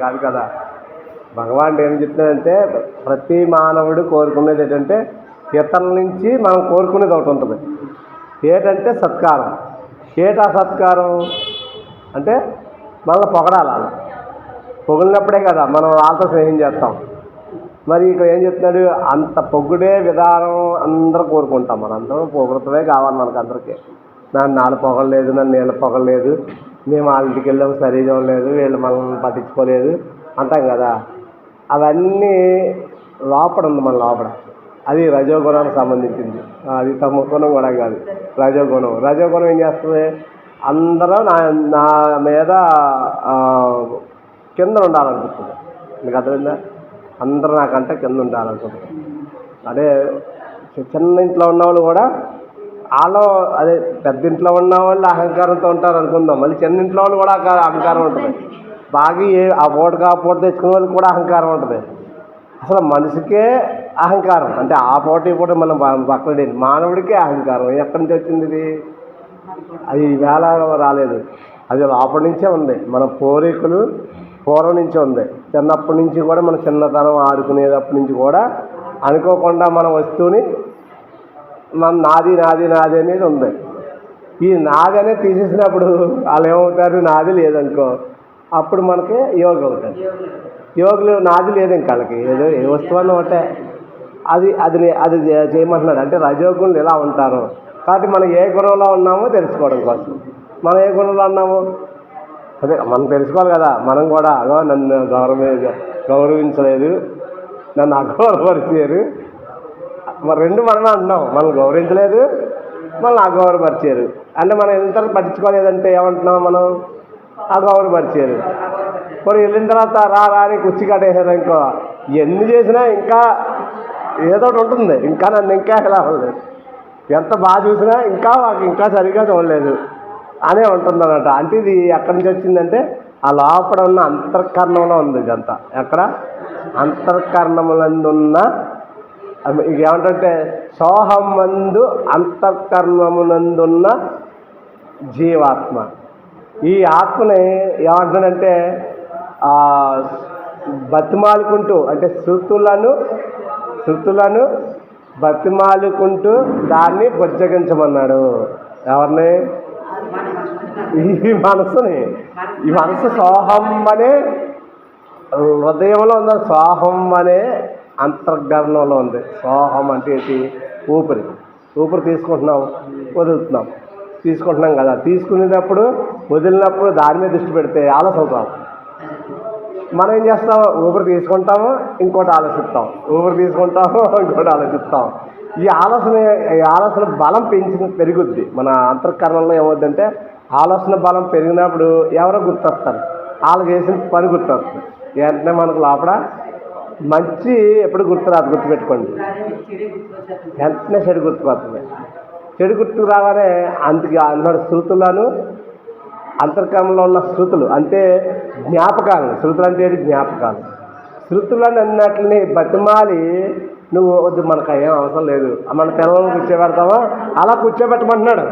కాదు కదా. భగవానుడు ఏం చెప్తున్నాడంటే ప్రతి మానవుడు కోరుకునేది ఏంటంటే ఇతరుల నుంచి మనం కోరుకునేది ఒకటి ఉంటుంది. ఏటంటే సత్కారం. ఏటా సత్కారం? అంటే మళ్ళీ పొగడాలి? వాళ్ళు. పొగిడినప్పుడే కదా మనం వాళ్ళతో స్నేహం చేస్తాం. మరి ఇక్కడ ఏం చెప్తున్నాడు? అంత పొగుడే విధానం అందరూ కోరుకుంటాం. మనం అందరం పొగడతమే కావాలి మనకు అందరికీ నన్ను నాలు పొగలేదు నన్ను నీళ్ళ పొగలేదు మేము వాళ్ళ ఇంటికి వెళ్ళాము సరే చూడలేదు వీళ్ళు మనల్ని పట్టించుకోలేదు అంటాం కదా. అవన్నీ లోపల ఉంది మన లోపల. అది రజోగుణానికి సంబంధించింది. అది తమ గుణం కూడా కాదు. రజోగుణం. రజోగుణం ఏం చేస్తుంది? అందరూ నా నా మీద కింద ఉండాలనుకుంటుంది. మీకు అర్థమైందా? అందరూ నాకంటే కింద ఉండాలనుకుంటుంది. అదే చిన్న ఇంట్లో ఉన్నవాళ్ళు కూడా వాళ్ళు అదే పెద్ద ఇంట్లో ఉన్న వాళ్ళు అహంకారంతో ఉంటారు అనుకుందాం. మళ్ళీ చిన్న ఇంట్లో వాళ్ళు కూడా అహంకారం ఉంటుంది. బాగా ఏ ఆ పూటకు ఆ పూట తెచ్చుకునే వాళ్ళకి కూడా అహంకారం ఉంటుంది. అసలు మనిషికే అహంకారం. అంటే ఆ పూట ఈ పూట మనం పక్కన మానవుడికే అహంకారం. ఎక్కడి నుంచి వచ్చింది ఇది? అది వేళ రాలేదు. అది లోపల నుంచే ఉంది. మన పూర్వీకులు పూర్వం నుంచే ఉంది. చిన్నప్పటి నుంచి కూడా మన చిన్నతనం ఆడుకునేటప్పటి నుంచి కూడా అనుకోకుండా మన వస్తువుని మన నాది నాది నాది అనేది ఉంది. ఈ నాది అనేది తీసేసినప్పుడు వాళ్ళు ఏమవుతారు? నాది లేదనుకో. అప్పుడు మనకి యోగ అవుతారు యోగులు నాది లేదు ఇంకా వాళ్ళకి. ఏదో ఏ వస్తువు ఒకటే. అది అది అది చేయమంటున్నాడు. అంటే రజోగుణులు ఎలా ఉంటారు. కాబట్టి మనం ఏ గుణంలో ఉన్నామో తెలుసుకోవడం కోసం. మనం ఏ గుణంలో ఉన్నామో? అదే మనం తెలుసుకోవాలి కదా. మనం కూడా అదో నన్ను గౌరవ గౌరవించలేదు. నన్ను అగౌరవరిచారు మరి రెండు మనమే అంటున్నాం. మనం గౌరవించలేదు మనల్ని అగౌరవపరిచారు అంటే మనం ఎంత పట్టించుకోలేదంటే ఏమంటున్నాం మనం? అగౌరవపరిచారు మరి వెళ్ళిన తర్వాత రా రా అని కుర్చీ కట్టేసారు ఇంకో ఎన్ని చేసినా ఇంకా ఏదో ఒకటి ఉంటుంది. ఇంకా నన్ను ఇంకా ఎలా ఉండలేదు. ఎంత బాగా చూసినా ఇంకా మాకు ఇంకా సరిగ్గా చూడలేదు అనే ఉంటుంది అంటే ఇది ఎక్కడి నుంచి వచ్చిందంటే ఆ లోపల ఉన్న అంతర్కరణంలో ఉంది ఇదంతా. ఎక్కడ? అంతర్కరణములందున్న ఏమంటే సోహం మందు అంతఃకరణమునందున్న జీవాత్మ. ఈ ఆత్మని ఏమంటాడంటే బతిమాలుకుంటూ అంటే శృతులను శృతులను బతిమాలుకుంటూ దాన్ని బుజ్జగించమన్నాడు. ఎవరిని? ఈ మనసుని. ఈ మనసు సోహం అనే హృదయంలో ఉన్న సోహం అనే అంతర్గరణంలో ఉంది. సోహం అంటే ఏంటి? ఊపిరి. ఊపిరి తీసుకుంటున్నాం వదులుతున్నాం. తీసుకుంటున్నాం కదా. తీసుకునేటప్పుడు వదిలినప్పుడు దాని మీద దృష్టి పెడితే ఆలస్యవుతాం మనం ఏం చేస్తాం? ఊపిరి తీసుకుంటాము ఇంకోటి ఆలోచిస్తాం. ఊపిరి తీసుకుంటాము ఇంకోటి ఆలోచిస్తాం. ఈ ఆలోచన ఈ ఆలోచన బలం పెంచి పెరుగుద్ది. మన అంతర్కరణలో ఏమవుద్దంటే ఆలోచన బలం పెరిగినప్పుడు ఎవరో గుర్తొస్తారు. వాళ్ళు చేసిన పని గుర్తొస్తుంది. వెంటనే మనకు లోపల మంచి ఎప్పుడు గుర్తురాదు గుర్తుపెట్టుకోండి. వెంటనే చెడు గుర్తుకొస్తుంది చెడు గుర్తుకు రాగానే అందుకే అన్నాడు శృతులను అంతర్కరణలో ఉన్న శృతులు అంటే జ్ఞాపకాలు. శృతులు అంటే జ్ఞాపకాలు. శృతులను అన్నట్లని బతిమాలి. నువ్వు వద్దు మనకు ఏం అవసరం లేదు. మన పిల్లలను కూర్చోబెడతావా? అలా కూర్చోబెట్టమంటున్నాడు.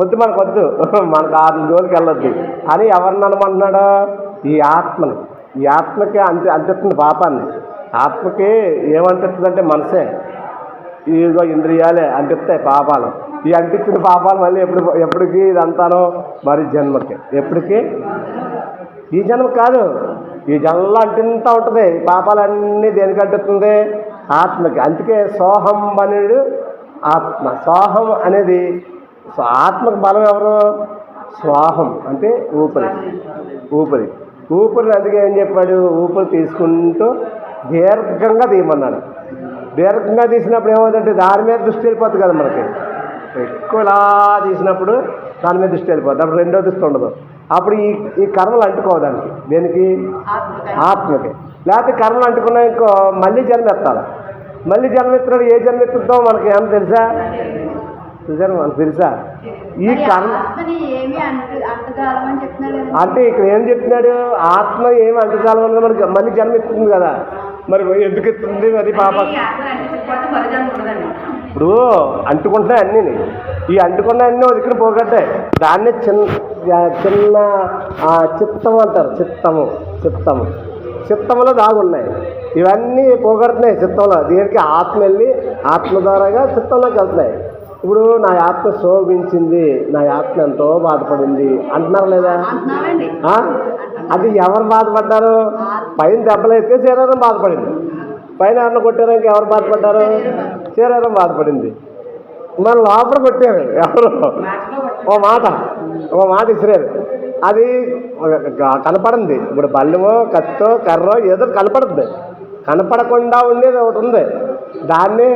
వద్దు మనకు వద్దు. మనకు ఆరు రోజులకి వెళ్ళొద్దు. అని ఎవరిని అనమంటున్నాడు? ఈ ఆత్మని. ఈ ఆత్మకే అంత అంతెత్తుంది పాపాన్ని. ఆత్మకి ఏమంటిస్తుందంటే మనసే. ఇదిగో ఇంద్రియాలే అంటిస్తాయి పాపాలు. ఈ అంటించిన పాపాలు మళ్ళీ ఎప్పుడు ఎప్పటికి ఇదంతానో మరి జన్మకి. ఎప్పటికీ? ఈ జన్మ కాదు. ఈ జన్మలో అంటింతా ఉంటుంది. ఈ పాపాలన్నీ దేనికి అంటుతుంది ఆత్మకి. అందుకే సోహం అనేది ఆత్మ. సోహం అనేది ఆత్మకు బలం ఎవరు? స్వాహం. అంటే ఊపిరి. ఊపిరి. ఊపిరిని అందుకే ఏం చెప్పాడు? ఊపిరి తీసుకుంటూ దీర్ఘంగా తీయమన్నాడు. దీర్ఘంగా తీసినప్పుడు ఏమవుతుందంటే దాని మీద దృష్టి వెళ్ళిపోతుంది కదా మనకి. ఎక్కువలా తీసినప్పుడు దాని మీద దృష్టి వెళ్ళిపోతుంది. అప్పుడు రెండో దృష్టి ఉండదు. అప్పుడు ఈ ఈ కర్మలు అంటుకోవు దానికి. దేనికి? ఆత్మకి. లేకపోతే కర్మలు అంటుకున్నా ఇంకో మళ్ళీ జన్మెత్తాలి. మళ్ళీ జన్మ ఏ జన్మెత్తుతో మనకి ఏమన్నా తెలుసా? చూసారు మనకు తెలుసా? ఈ కర్మ అంటు ఇక్కడ ఏం చెప్తున్నాడు? ఆత్మ ఏమి అంటకాలం మనకి మళ్ళీ జన్మ ఎత్తుంది కదా. మరి ఎందుకు ఎత్తుంది మరి పాప? ఇప్పుడు అంటుకుంటున్నాయి అన్నీ. ఈ అంటుకున్న అన్నీ వదిలిన పోగొట్టాయి దాన్నే చిన్న చిన్న ఆ, చిత్తం అంటారు. చిత్తము చిత్తము. చిత్తములో దాగున్నాయి. ఇవన్నీ పోగొడుతున్నాయి చిత్తంలో. దీనికి ఆత్మ వెళ్ళి ఆత్మ ద్వారాగా చిత్తంలోకి వెళ్తున్నాయి. ఇప్పుడు నా ఆత్మ శోభించింది నా ఆత్మ ఎంతో బాధపడింది. అంటున్నారు లేదా? అది ఎవరు బాధపడ్డారు? పైన దెబ్బలైతే శరీరం బాధపడింది. పైన ఎవరిని కొట్టారు ఇంకా ఎవరు బాధపడ్డారు? శరీరం బాధపడింది. మన లోపల కొట్టారు ఎవరు? ఓ మాట. ఓ మాట ఇసిరారు. అది కనపడింది. ఇప్పుడు బల్లెమో కత్తో కర్రో ఏదో కనపడుతుంది కనపడకుండా ఉండేది ఒకటి ఉంది. దాన్నే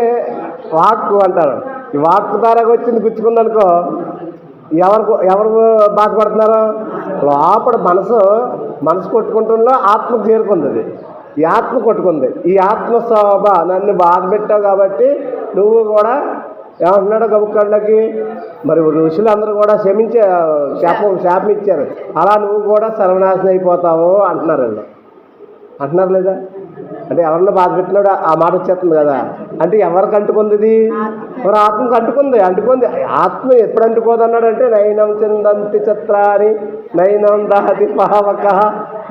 వాక్కు అంటారు. ఈ వాక్కు ద్వారా వచ్చింది గుచ్చుకుందనుకో ఎవరు ఎవరు బాధపడుతున్నారు? లోపల మనసు మనసు కొట్టుకుంటుందో ఆత్మ చేరుకుంది అది. ఈ ఆత్మ కొట్టుకుంది. ఈ ఆత్మ శోభ నన్ను బాధ పెట్టావు కాబట్టి నువ్వు కూడా ఏమంటున్నాడు గబుక్కళ్ళకి మరి ఋషులు అందరూ కూడా క్షమించే శాపం శాపం ఇచ్చారు. అలా నువ్వు కూడా సర్వనాశనం అయిపోతావు అంటున్నారు వీళ్ళు. అంటున్నారు లేదా? అంటే ఎవరిని బాధ పెట్టినాడు ఆ మాట వచ్చేస్తుంది కదా. అంటే ఎవరికి అంటుకుంది ఇది ఆత్మకు అంటుకుంది? అంటుకుంది. ఆత్మ ఎప్పుడు అంటుకోదన్నాడు అంటే నైనం చిందంతి చిత్రాని నయనం దహతి పావక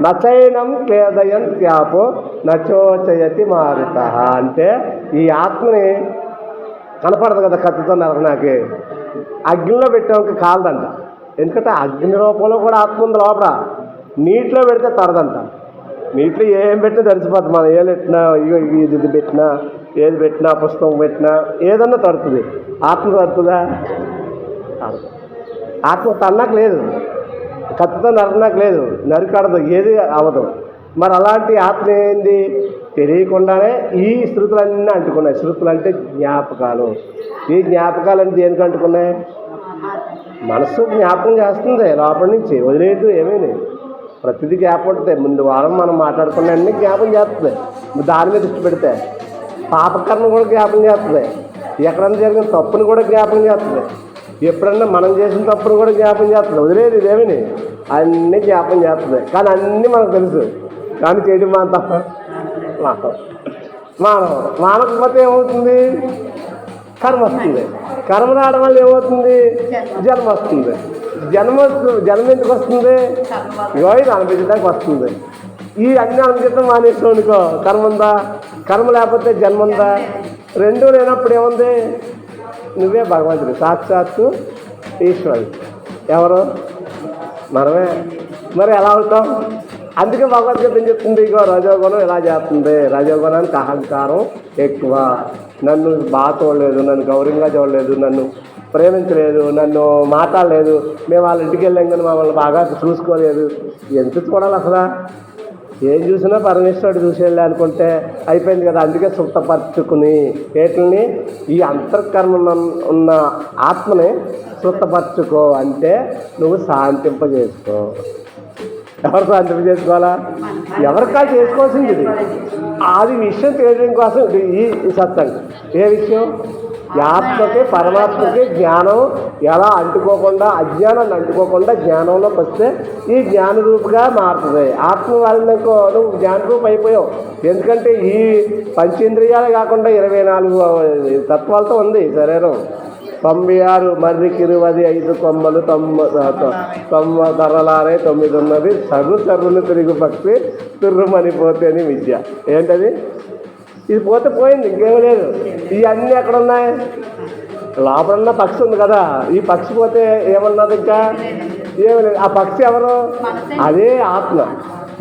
నచైనం క్లేదయం త్యాపో నచోచయతి మారుత. అంటే ఈ ఆత్మని కనపడదు కదా కత్తితో నరకనాకి అగ్నిలో పెట్టాక కాలదంట. ఎందుకంటే అగ్ని రూపంలో కూడా ఆత్మ ఉంది లోపల. నీటిలో పెడితే తడదంట నీటిలో ఏం పెట్టినా తడిసిపోతుంది మనం ఏది పెట్టినా ఇగో ఇది ఇది పెట్టినా ఏది పెట్టినా పుస్తకం పెట్టినా ఏదన్నా తడుతుంది ఆత్మ తడుతుందా ఆత్మ తన్నకు లేదు. కత్తితో నరకనాకు లేదు. నరికాడదు. ఏది అవ్వదు మరి అలాంటి ఆత్మ ఏంది? తెలియకుండానే ఈ శృతులన్నీ అంటుకున్నాయి. శృతులు అంటే జ్ఞాపకాలు. ఈ జ్ఞాపకాలు అంటే దేనికి అంటుకున్నాయి మనసు జ్ఞాపకం చేస్తుంది. లోపల నుంచి వదిలేయటం ఏమీ ప్రతిదీ గ్యాప్ ఉంటుంది. ముందు వారం మనం మాట్లాడుకున్న అన్ని జ్ఞాపం చేస్తుంది. దాని మీద దృష్టి పెడితే పాపకర్మ కూడా జ్ఞాపం చేస్తుంది. ఎక్కడన్నా జరిగిన తప్పుని కూడా జ్ఞాపం చేస్తుంది. ఎప్పుడన్నా మనం చేసిన తప్పును కూడా జ్ఞాపం చేస్తుంది. వదిలేదు ఇదేమని? అన్నీ జ్ఞాపం చేస్తుంది. కానీ అన్నీ మనకు తెలుసు. కానీ చేయడం మాత్రం మానవ మానవ మానకపోతే ఏమవుతుంది? కర్మ వస్తుంది. కర్మ రావడం వల్ల ఏమవుతుంది? జన్మ వస్తుంది. జన్మ జన్మ ఎందుకు వస్తుంది? గోయి ఇది అనిపించడానికి వస్తుంది. ఈ అన్ని అనిపించడం మానేసాం అనుకో కర్మ ఉందా? కర్మ లేకపోతే జన్మ ఉందా? రెండు లేనప్పుడు ఏముంది? నువ్వే భగవంతుడు సాక్షాత్తు ఈశ్వరుడు. ఎవరు? మనమే. మరి ఎలా అవుతాం? అందుకే భగవద్గీత ఏం చెప్తుంది? ఇగో రజోగుణం ఇలా చేస్తుంది. రజోగుణానికి అహంకారం ఎక్కువ. నన్ను బాగా చూడలేదు నన్ను గౌరవంగా చూడలేదు నన్ను ప్రేమించలేదు నన్ను మాట్లాడలేదు. మేము వాళ్ళ ఇంటికి వెళ్ళాం కానీ మమ్మల్ని బాగా చూసుకోలేదు. ఎంత చూడాలి అసలు? ఏం చూసినా పరమేశ్వరుడు చూసేయాలి అనుకుంటే అయిపోయింది కదా. అందుకే సుత్తపరచుకుని ఏటిని ఈ అంతర్కర్మ ఉన్న ఆత్మని సుత్తపరచుకో అంటే నువ్వు శాంతింపజేసుకో. ఎవరు శాంతింప చేసుకోవాలా ఎవరికా చేసుకోవాల్సింది ఇది? అది విషయం తెలియడం కోసం ఇది ఈ సత్సంగం. ఏ విషయం? ఆత్మకి పరమాత్మకి జ్ఞానం. ఎలా అంటుకోకుండా అజ్ఞానాన్ని అంటుకోకుండా జ్ఞానంలోకి వస్తే ఈ జ్ఞానరూపుగా మారుతుంది. ఆత్మ వాళ్ళకో నువ్వు జ్ఞానరూపం అయిపోయావు. ఎందుకంటే ఈ పంచేంద్రియాలే కాకుండా ఇరవై నాలుగు తత్వాలతో ఉంది శరీరం. తొంభై ఆరు మర్రికి ఇరువది ఐదు కొమ్మలు తొమ్మ తొమ్మ తరలారే తొమ్మిది ఉన్నది. సర్రు సర్రును తిరిగి పక్షి తిర్రుమని విద్య. ఏంటది? ఇది పోతే పోయింది ఇంకేం లేదు. ఇవన్నీ ఎక్కడ ఉన్నాయి? లోపల ఉన్న పక్షి ఉంది కదా. ఈ పక్షి పోతే ఏమన్నది ఇంకా? ఏమి లేదు. ఆ పక్షి ఎవరు? అదే ఆత్మ.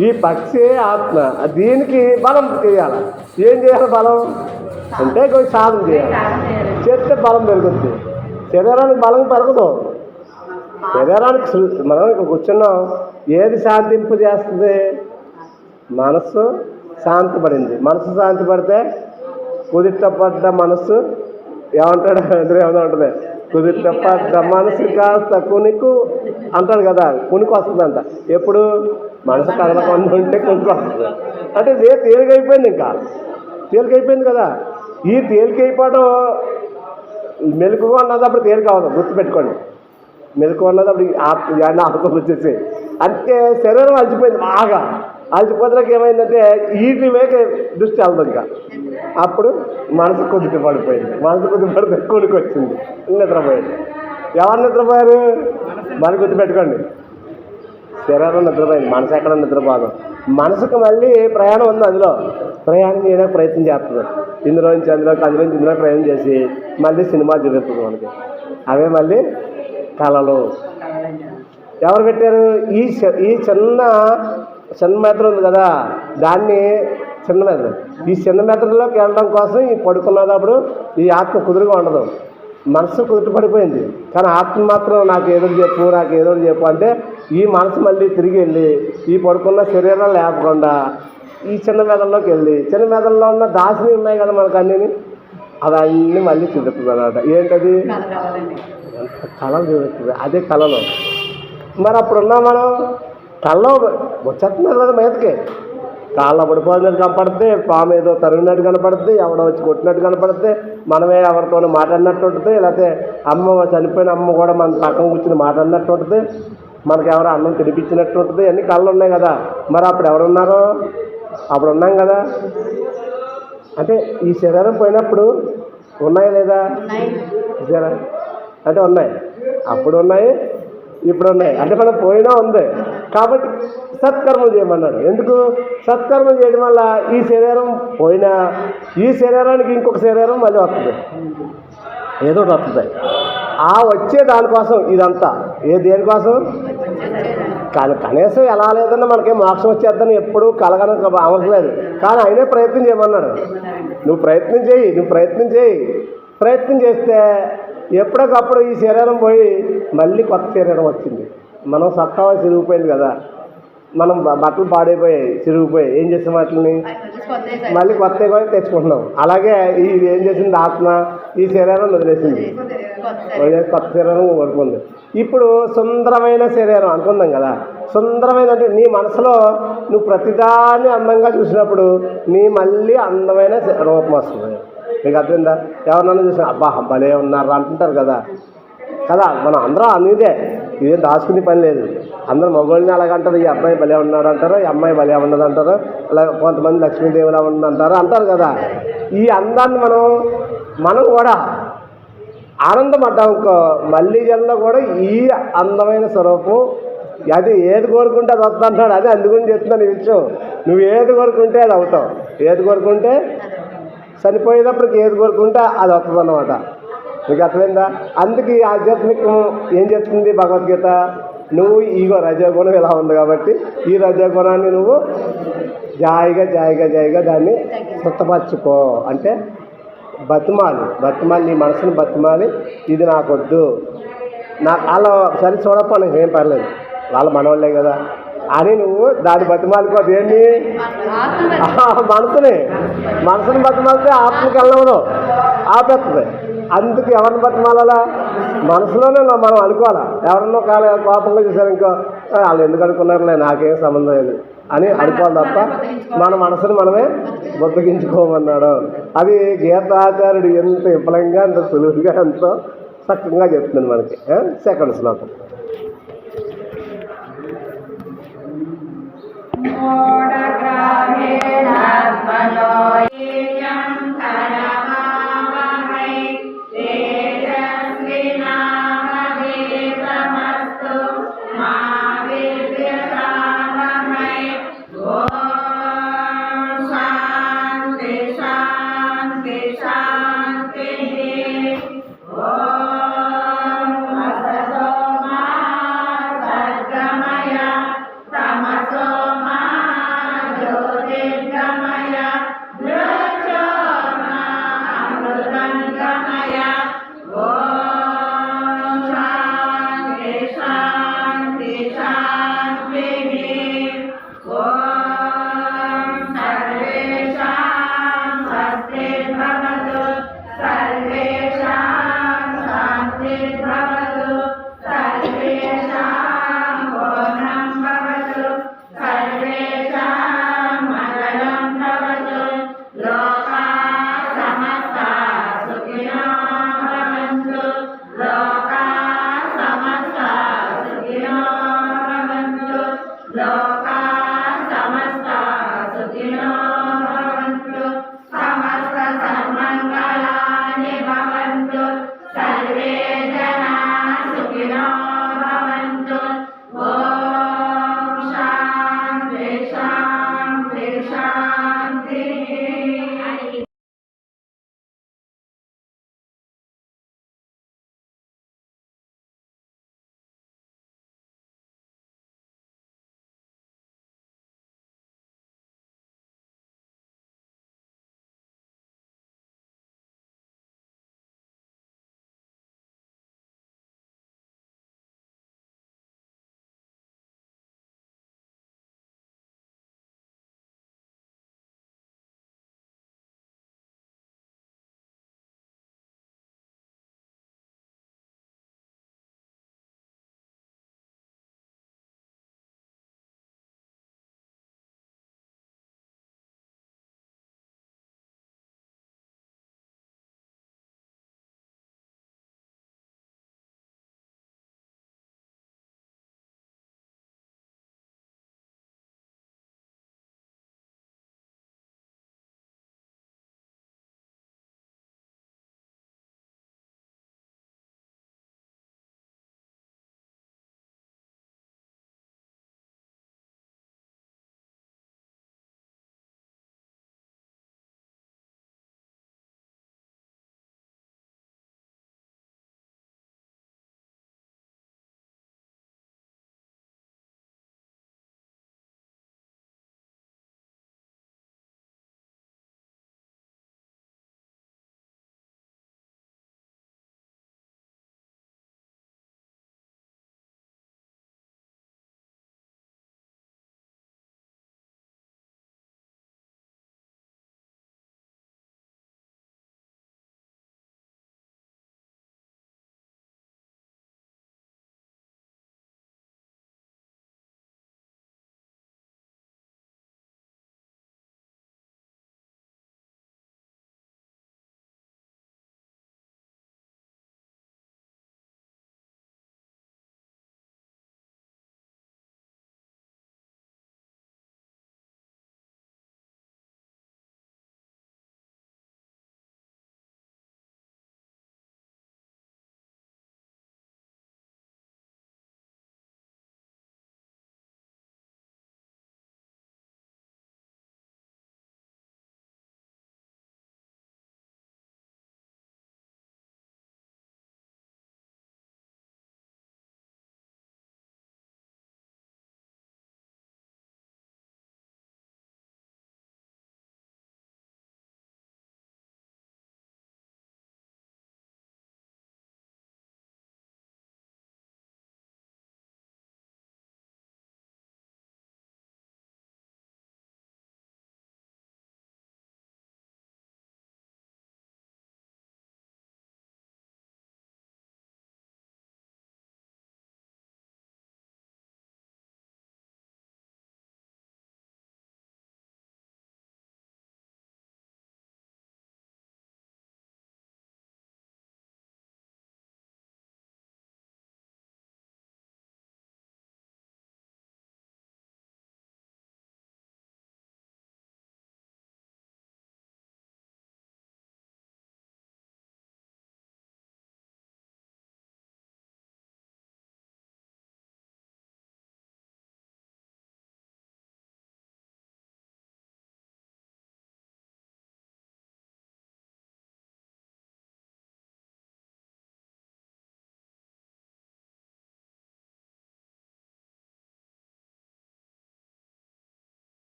ఈ పక్షి ఆత్మ? దీనికి బలం చేయాలి. ఏం చేయాలి బలం? అంటే కొంచెం సాధన చేయాలి. చేస్తే బలం పెరుగుద్ది. శరీరానికి బలం పెరగదు. శరీరానికి మనం ఇక్కడ కూర్చున్నాం. ఏది శాంతింపు చేస్తుంది మనస్సు. శాంతపడింది. మనసు శాంతి పడితే కుదిట్టపడ్డ మనస్సు ఏమంటాడు? ఏమైనా ఏమన్నా ఉంటుంది కుదిట్టపడ్డ మనసు కాస్త కునుకు అంటాడు కదా కునికి వస్తుందంట. ఎప్పుడు? మనసు కదలకుండా ఉంటే కునుకు వస్తుంది. అంటే ఇదే తేలికైపోయింది ఇంకా. తేలికైపోయింది కదా. ఈ తేలికైపోవడం మెలకుగా ఉన్నదప్పుడు తేలిక అవ్వదు గుర్తుపెట్టుకోండి. మెలకు ఉన్నదప్పుడు అప్పుడు ఆత్మ వచ్చేసి అంటే శరీరం అలసిపోయింది బాగా. అలసిపోతులకు ఏమైందంటే వీటి మేక దృష్టి వెళ్తుంది ఇంకా. అప్పుడు మనసు కొద్దిగా పడిపోయింది. మనసు కొద్దిగా పడితే కొడుకు వచ్చింది. నిద్రపోయింది ఎవరు నిద్రపోయారు? మన గుర్తు పెట్టుకోండి శరీరం నిద్రపోయింది. మనసు ఎక్కడ నిద్రపోదు. మనసుకు మళ్ళీ ప్రయాణం ఉంది అందులో. ప్రయాణం చేయడానికి ప్రయత్నం చేస్తుంది. ఇందులో నుంచి అందులోకి అందులో నుంచి ఇందులో ప్రయాణం చేసి మళ్ళీ సినిమా చూపిస్తుంది మనకి. అవే మళ్ళీ కళలు. ఎవరు పెట్టారు? ఈ ఈ చిన్న చిన్న మెదడు ఉంది కదా. దాన్ని చిన్న మెదడు ఈ చిన్న మెదడులోకి వెళ్ళడం కోసం ఈ పడుకున్నప్పుడు ఈ ఆత్మ కుదురుగా ఉండదు. మనసు కుదుట పడిపోయింది కానీ ఆత్మ మాత్రం నాకు ఏదో చెప్పు నాకు ఏదో చెప్పు అంటే ఈ మనసు మళ్ళీ తిరిగి వెళ్ళి ఈ పడుకున్న శరీరం లేకుండా ఈ చిన్న మెదడులోకి వెళ్ళి చిన్న మెదడులో ఉన్న దాసిని ఉన్నాయి కదా మనకు అన్నీ అవన్నీ మళ్ళీ చూపిస్తుంది అనమాట ఏంటది? కళలు చూపిస్తుంది అదే కళలో. మరి అప్పుడు ఉన్నాం మనం? కళ్ళలో వచ్చేస్తున్నారు కదా మీదకి? కాళ్ళ పడిపోయినట్టు కనపడితే పాము ఏదో తరిగినట్టు కనపడుతుంది ఎవడో వచ్చి కొట్టినట్టు కనపడితే మనమే ఎవరితో మాట్లాడినట్టు ఉంటుంది లేకపోతే అమ్మ చనిపోయిన అమ్మ కూడా మన పక్కన కూర్చుని మాట్లాడినట్టు ఉంటుంది మనకి ఎవరో అన్నం తినిపించినట్టు ఉంటుంది అన్ని కళ్ళు ఉన్నాయి కదా. మరి అప్పుడు ఎవరున్నారు అప్పుడు ఉన్నాం కదా. అంటే ఈ శరీరం పోయినప్పుడు ఉన్నాయా లేదా? అంటే ఉన్నాయి. అప్పుడు ఉన్నాయి ఇప్పుడు ఉన్నాయి. అంటే మనం పోయినా ఉంది. కాబట్టి సత్కర్మలు చేయమన్నాడు. ఎందుకు? సత్కర్మలు చేయడం వల్ల ఈ శరీరం పోయినా ఈ శరీరానికి ఇంకొక శరీరం మళ్ళీ వస్తుంది. ఏదో ఒకటి వస్తుంది. ఆ వచ్చే దానికోసం ఇదంతా. ఏ దేనికోసం? కానీ కనీసం ఎలా లేదన్నా మనకి మోక్షం వచ్చేద్దని ఎప్పుడు కలగడం అవసరం లేదు. కానీ అయినా ప్రయత్నం చేయమన్నాడు. నువ్వు ప్రయత్నం చేయి నువ్వు ప్రయత్నం చేయి. ప్రయత్నం చేస్తే ఎప్పటికప్పుడు ఈ శరీరం పోయి మళ్ళీ కొత్త శరీరం వచ్చింది. మనం సత్తా చిరిగిపోయింది కదా. మనం బట్టలు పాడైపోయాయి చిరిగిపోయాయి. ఏం చేస్తాం వాటిని? మళ్ళీ కొత్త కూడా తెచ్చుకుంటున్నాం. అలాగే ఇది ఏం చేసింది? ఆత్మ ఈ శరీరం వదిలేసింది. వదిలేసి కొత్త శరీరం పడుకుంది ఇప్పుడు సుందరమైన శరీరం అనుకుందాం కదా. సుందరమైన అంటే నీ మనసులో నువ్వు ప్రతిదాన్ని అందంగా చూసినప్పుడు నీ మళ్ళీ అందమైన రూపం వస్తుంది. మీకు అర్థమైందా? ఎవరినన్నా చూసిన అబ్బా భలే ఉన్నారు అంటుంటారు కదా. కదా మనం అందరం అనేదే ఇదేం దాచుకునే పని లేదు. అందరూ మగవాళ్ళని అలాగంటారు ఈ అబ్బాయి భలే ఉన్నాడు అంటారు ఈ అమ్మాయి భలే ఉన్నది అంటారు అలా కొంతమంది లక్ష్మీదేవిలా ఉంది అంటారు అంటారు కదా. ఈ అందాన్ని మనం మనం కూడా ఆనందపడ్డాం మళ్ళీ జన్మలో కూడా ఈ అందమైన స్వరూపం అది ఏది కోరుకుంటే అది వస్తుంది అంటాడు అది అందుకుని చెప్తున్నాను ఈ విషయం. నువ్వు ఏది కోరుకుంటే అది అవుతావు. ఏది కోరుకుంటే చనిపోయేటప్పటికి ఏది కోరుకుంటే అది వస్తుంది అన్నమాట మీకు అర్థమైందా? అందుకే ఈ ఆధ్యాత్మికం ఏం చెప్తుంది భగవద్గీత? నువ్వు ఈగో రజోగుణం ఇలా ఉంది కాబట్టి ఈ రజోగుణాన్ని నువ్వు జాయిగా జాయిగా జాయిగా దాన్ని సుత్తపరచుకో అంటే బతిమాలి బతిమాలి నీ మనసుని బతిమాలి. ఇది నాకొద్దు. నాకు వాళ్ళ సరి చూడప్ప ఏం పర్లేదు. వాళ్ళ మనవాళ్ళే కదా. అని నువ్వు దాన్ని బతిమాలుకో. దేన్ని? మనసుని. మనసుని బతిమాలితే ఆత్మకి వెళ్ళవదు ఆపేస్తుంది అందుకు ఎవరిని బతిమాలా మనసులోనే మనం అనుకోవాలా? ఎవరన్నా కాల కోపంగా చూసారు ఇంకో వాళ్ళు ఎందుకు అనుకున్నారులే నాకేం సంబంధం లేదు అని అనుకోవాలి తప్ప మన మనసుని మనమే బొద్దగించుకోమన్నాడు. అది గీతాచార్యుడు ఎంత విఫలంగా అంత సులువుగా ఎంతో చక్కగా చెప్తుంది మనకి. సెకండ్ శ్లోకం. మూఢగ్రాహేణాత్మనో Oh.